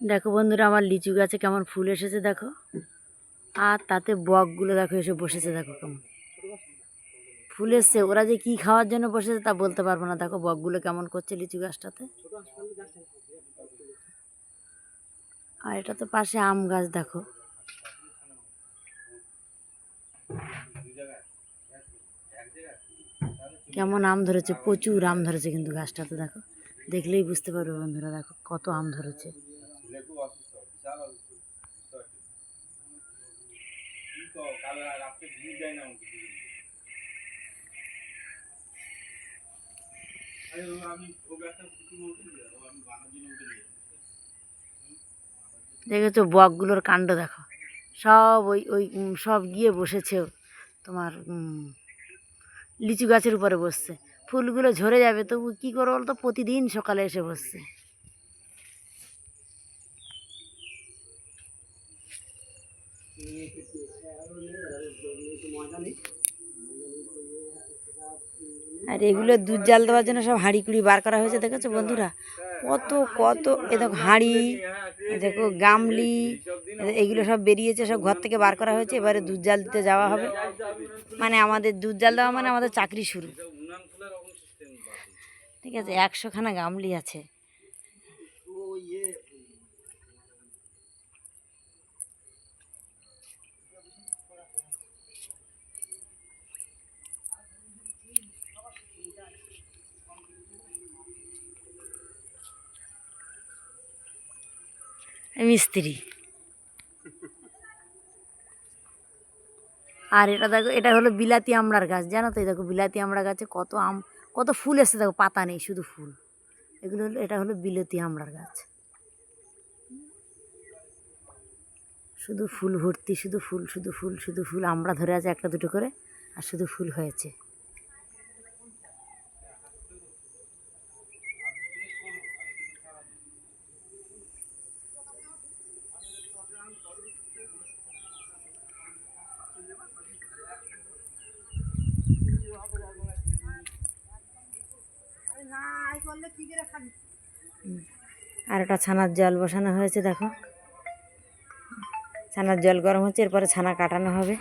দেখো বন্ধুরা, আমার লিচু গাছে কেমন ফুল এসেছে দেখো। আর তাতে বকগুলো দেখো এসে বসেছে দেখো কেমন। ফুল এসছে, ওরা যে কি খাওয়ার জন্য বসেছে তা বলতে পারব না। দেখো বকগুলো কেমন করছে লিচু গাছটাতে। আর এটা তো পাশে আম গাছ দেখো। কেমন আম ধরেছে, প্রচুর আম ধরেছে কিন্তু গাছটাতে দেখো। দেখলেই বুঝতে পারবে বন্ধুরা, দেখো কত আম ধরেছে। দেখেছ, বকগুলোর কাণ্ড দেখো। সব ওই ওই সব গিয়ে বসেছে তোমার লিচু গাছের উপরে বসছে। ফুলগুলো ঝরে যাবে, তবু কী করো বলতো? প্রতিদিন সকালে এসে বসছে। আর এগুলো দুধ জাল দেওয়ার জন্য সব হাঁড়ি কুড়ি বার করা হয়েছে, দেখেছ বন্ধুরা? কত কত, এ দেখো হাঁড়ি দেখো গামলি, এগুলো সব বেরিয়েছে, সব ঘর থেকে বার করা হয়েছে, এবারে দুধ জাল দিতে যাওয়া হবে। মানে আমাদের দুধ জাল দেওয়া মানে আমাদের চাকরি শুরু। ঠিক আছে, একশোখানা গামলি আছে। মিস্ত্রি। আর এটা দেখো, এটা হলো বিলাতি আমড়ার গাছ। জানো তো এই দেখো বিলাতি আমড়া গাছে কত আম, কত ফুল এসছে। দেখো, পাতা নেই, শুধু ফুল। এগুলো হলো, এটা হলো বিলাতি আমড়ার গাছ। শুধু ফুল ভর্তি শুধু ফুল শুধু ফুল শুধু ফুল, আমড়া ধরে আছে একটা দুটো করে, আর শুধু ফুল হয়েছে। আর একটা ছানার জল বসানো হয়েছে, দেখো। ছানার জল গরম হচ্ছে, এরপরে ছানা কাটানো হবে।